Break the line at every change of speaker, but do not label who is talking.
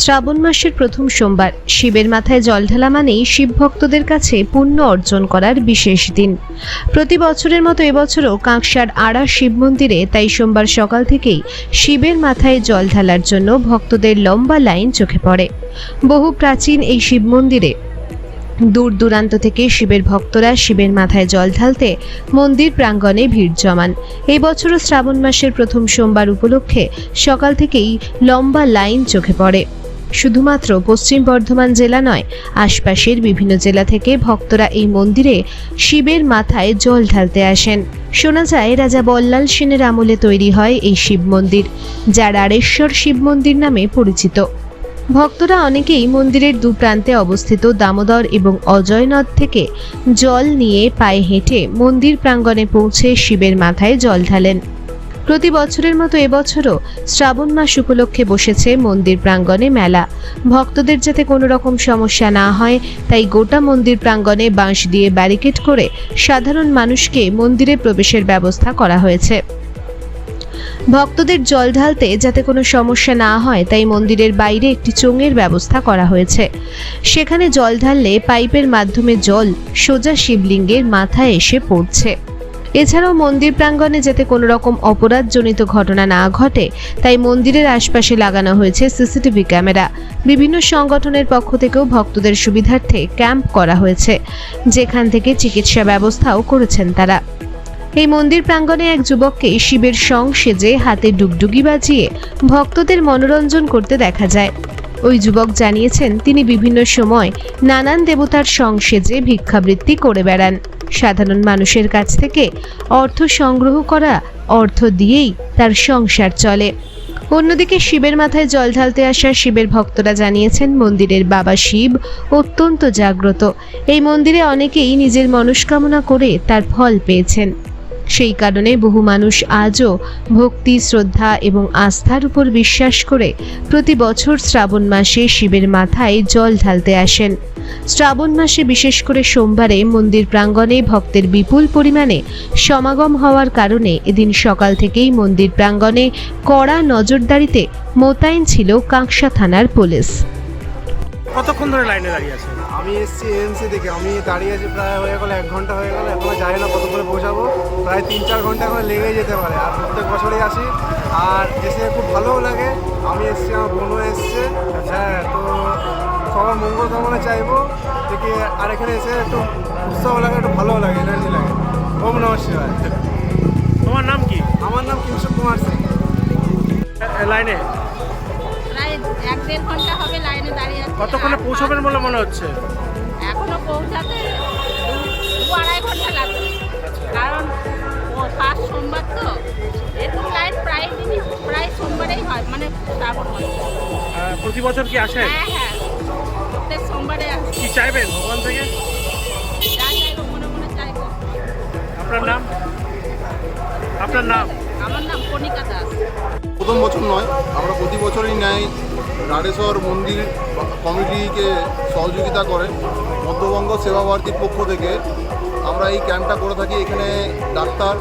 শ্রাবণ মাসের প্রথম সোমবার। শিবের মাথায় জল ঢালা মানেই শিব ভক্তদের কাছে পুণ্য অর্জন করার বিশেষ দিন। প্রতি বছরের মতো এবছরও কাঁকসার আড়া শিব মন্দিরে তাই সোমবার সকাল থেকেই শিবের মাথায় জল ঢালার জন্য ভক্তদের লম্বা লাইন চোখে পড়ে। বহু প্রাচীন এই শিব মন্দিরে দূর দূরান্ত থেকে শিবের ভক্তরা শিবের মাথায় জল ঢালতে মন্দির প্রাঙ্গণে ভিড় জমান। এই বছরও শ্রাবণ মাসের প্রথম সোমবার উপলক্ষে সকাল থেকেই লম্বা লাইন চোখে পড়ে। শুধুমাত্র পশ্চিম বর্ধমান জেলা নয়, আশপাশের বিভিন্ন জেলা থেকে ভক্তরা এই মন্দিরে শিবের মাথায় জল ঢালতে আসেন। শোনা যায়, রাজা বল্লাল সেনের আমলে তৈরি হয় এই শিব মন্দির যা রাড়েশ্বর শিব মন্দির নামে পরিচিত। ভক্তরা অনেকেই মন্দিরের দু প্রান্তে অবস্থিত দামোদর এবং অজয় নদ থেকে জল নিয়ে পায়ে হেঁটে মন্দির প্রাঙ্গণে পৌঁছে শিবের মাথায় জল ঢালেন। প্রতি বছরের মতো এবছরও শ্রাবণ মাস উপলক্ষে বসেছে মন্দির প্রাঙ্গণে মেলা। ভক্তদের যাতে কোনো রকম সমস্যা না হয়, তাই গোটা মন্দির প্রাঙ্গণে বাঁশ দিয়ে ব্যারিকেড করে সাধারণ মানুষকে মন্দিরে প্রবেশের ব্যবস্থা করা হয়েছে। ভক্তদের জল ঢালতে যাতে কোনো সমস্যা না হয়, তাই মন্দিরের বাইরে একটি চোঙের ব্যবস্থা করা হয়েছে। সেখানে জল ঢাললে পাইপের মাধ্যমে জল সোজা শিবলিঙ্গের মাথায় এসে পড়ছে। এছাড়াও মন্দির প্রাঙ্গণে যাতে কোনো রকম অপরাধজনিত ঘটনা না ঘটে, তাই মন্দিরের আশপাশে লাগানো হয়েছে সিসিটিভি ক্যামেরা। বিভিন্ন সংগঠনের পক্ষ থেকেও ভক্তদের সুবিধার্থে ক্যাম্প করা হয়েছে, যেখান থেকে চিকিৎসা ব্যবস্থাও করেছেন তারা। এই মন্দির প্রাঙ্গণে এক যুবককে শিবের সং সেজে হাতে ডুগডুগি বাজিয়ে ভক্তদের মনোরঞ্জন করতে দেখা যায়। ওই যুবক জানিয়েছেন, তিনি বিভিন্ন সময় নানান দেবতার সং সেজে ভিক্ষাবৃত্তি করে বেড়ান। সাধারণ মানুষের কাছ থেকে অর্থ সংগ্রহ করা অর্থ দিয়েই তার সংসার চলে। অন্যদিকে শিবের মাথায় জল ঢালতে আসা শিবের ভক্তরা জানিয়েছেন, মন্দিরের বাবা শিব অত্যন্ত জাগ্রত। এই মন্দিরে অনেকেই নিজের মনস্কামনা করে তার ফল পেয়েছেন। সেই কারণে বহু মানুষ আজও ভক্তি, শ্রদ্ধা এবং আস্থার উপর বিশ্বাস করে প্রতি বছর শ্রাবণ মাসে শিবের মাথায় জল ঢালতে আসেন। শ্রাবণ মাসে বিশেষ করে সোমবারে মন্দির প্রাঙ্গণে ভক্তের বিপুল পরিমাণে সমাগম হওয়ার কারণে এদিন সকাল থেকেই মন্দির প্রাঙ্গণে কড়া নজরদারিতে মোতায়েন ছিল কাঁকসা থানার পুলিশ।
কতক্ষণ ধরে লাইনে দাঁড়িয়ে আছে
আমি এসেছি এএনসি থেকে আমি দাঁড়িয়ে আছি প্রায় হয়ে গেল এক ঘণ্টা হয়ে গেল। এখনও জানি না কত করে পৌঁছাবো। প্রায় তিন চার ঘণ্টা এখন লেগে যেতে পারে। আর প্রত্যেক বছরই আসি। আর এসে খুব ভালোও লাগে। আমি এসেছি আমার বোনও এসছে। হ্যাঁ তো সবার মঙ্গল কামনা চাইব থেকে আর এখানে এসে একটু উৎসাহ লাগে একটু ভালোও লাগে এনার্জি লাগে। ওম নমঃ শিবায়।
তোমার নাম কি?
আমার নাম কিংশুক কুমার সিং।
লাইনে?
এক দেড় ঘণ্টা হবে লাইনে দাঁড়িয়ে আছি।
কতক্ষণে পৌঁছাবেন বলে মনে হচ্ছে?
এখনও পৌঁছাতে দু- আড়াই ঘণ্টা লাগবে। কারণ ও ফার্স্ট সোমবার তো এরকম লাইন প্রায় দিনই প্রায় সোমবারেই হয় মানে শ্রাবণ
প্রতি বছর কি আসেন
হ্যাঁ হ্যাঁ প্রত্যেক সোমবারে আসছি
কি চাইবেন ভগবান থেকে?
যা চাইব মনে মনে চাইব।
আপনার নাম? আপনার নাম?
আমার নাম কণিকা দাস।
প্রথম বছর নয়, আমরা প্রতি বছরই নেয় রাড়েশ্বর মন্দির কমিটিকে সহযোগিতা করে। মধ্যবঙ্গ সেবা ভারতীর পক্ষ থেকে আমরা এই ক্যাম্পটা করে থাকি। এখানে ডাক্তার